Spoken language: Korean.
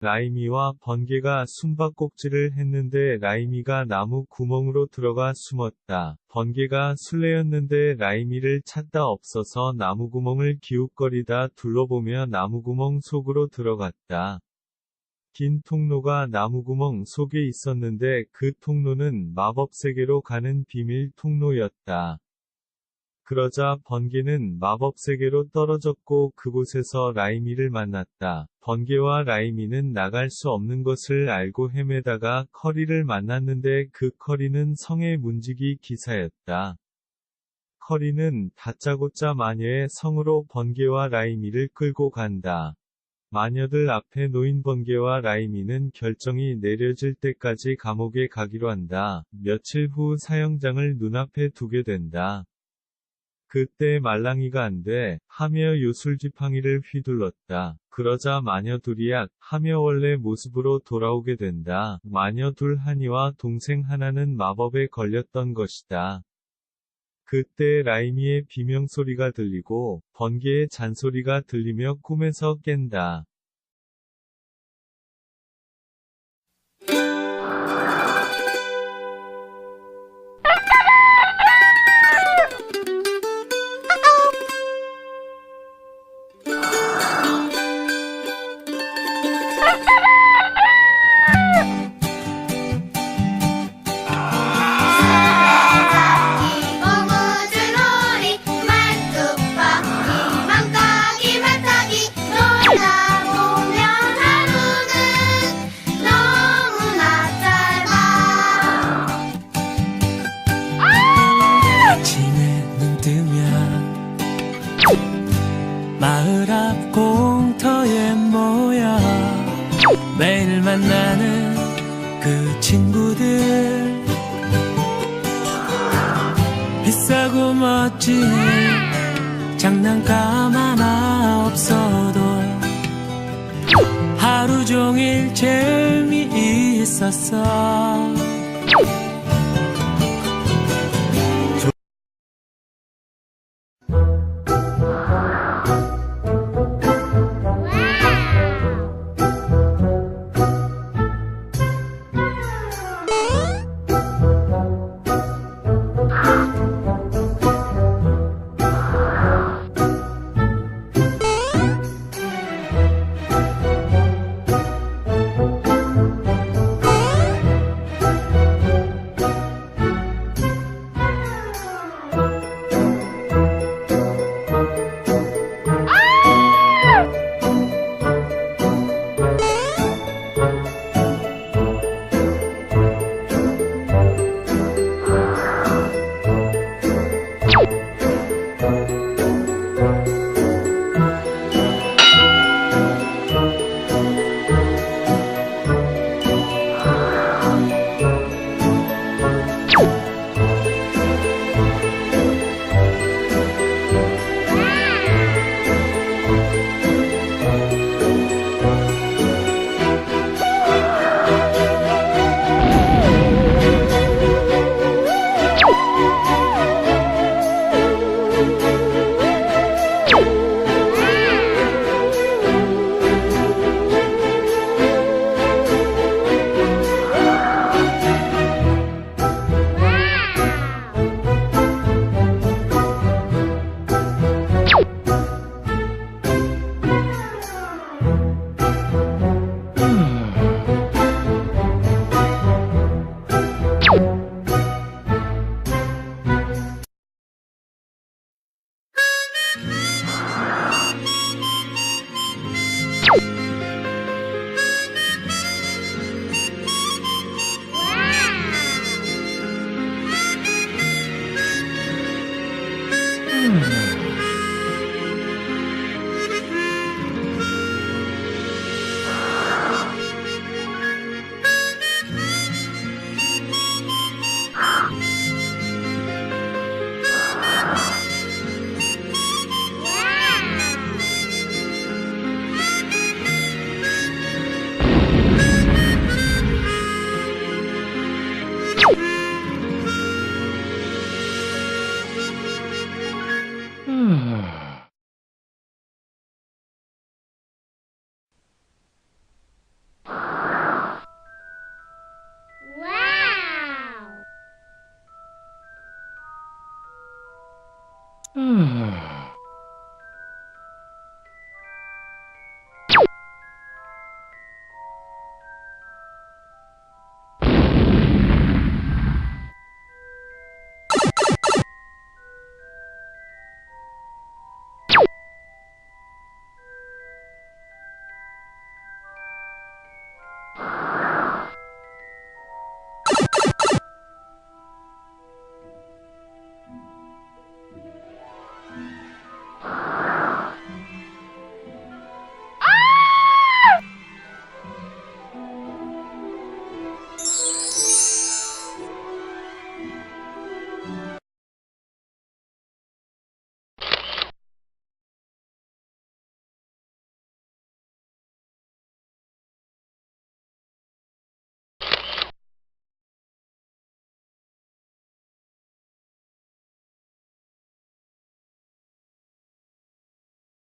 라이미와 번개가 숨바꼭질을 했는데 라이미가 나무 구멍으로 들어가 숨었다. 번개가 술래였는데 라이미를 찾다 없어서 나무 구멍을 기웃거리다 둘러보며 나무 구멍 속으로 들어갔다. 긴 통로가 나무구멍 속에 있었는데 그 통로는 마법 세계로 가는 비밀 통로였다. 그러자 번개는 마법 세계로 떨어졌고 그곳에서 라이미를 만났다. 번개와 라이미는 나갈 수 없는 것을 알고 헤매다가 커리를 만났는데 그 커리는 성의 문지기 기사였다. 커리는 다짜고짜 마녀의 성으로 번개와 라이미를 끌고 간다. 마녀들 앞에 놓인 번개와 라이미는 결정이 내려질 때까지 감옥에 가기로 한다. 며칠 후 사형장을 눈앞에 두게 된다. 그때 말랑이가 안 돼, 하며 요술지팡이를 휘둘렀다. 그러자 마녀 둘이야, 하며 원래 모습으로 돌아오게 된다. 마녀 둘 한이와 동생 하나는 마법에 걸렸던 것이다. 그때 라이미의 비명소리가 들리고, 번개의 잔소리가 들리며 꿈에서 깬다. 만나는 그 친구들. 비싸고 멋진 장난감 하나 없어도 하루 종일 재미있었어 you Yeah.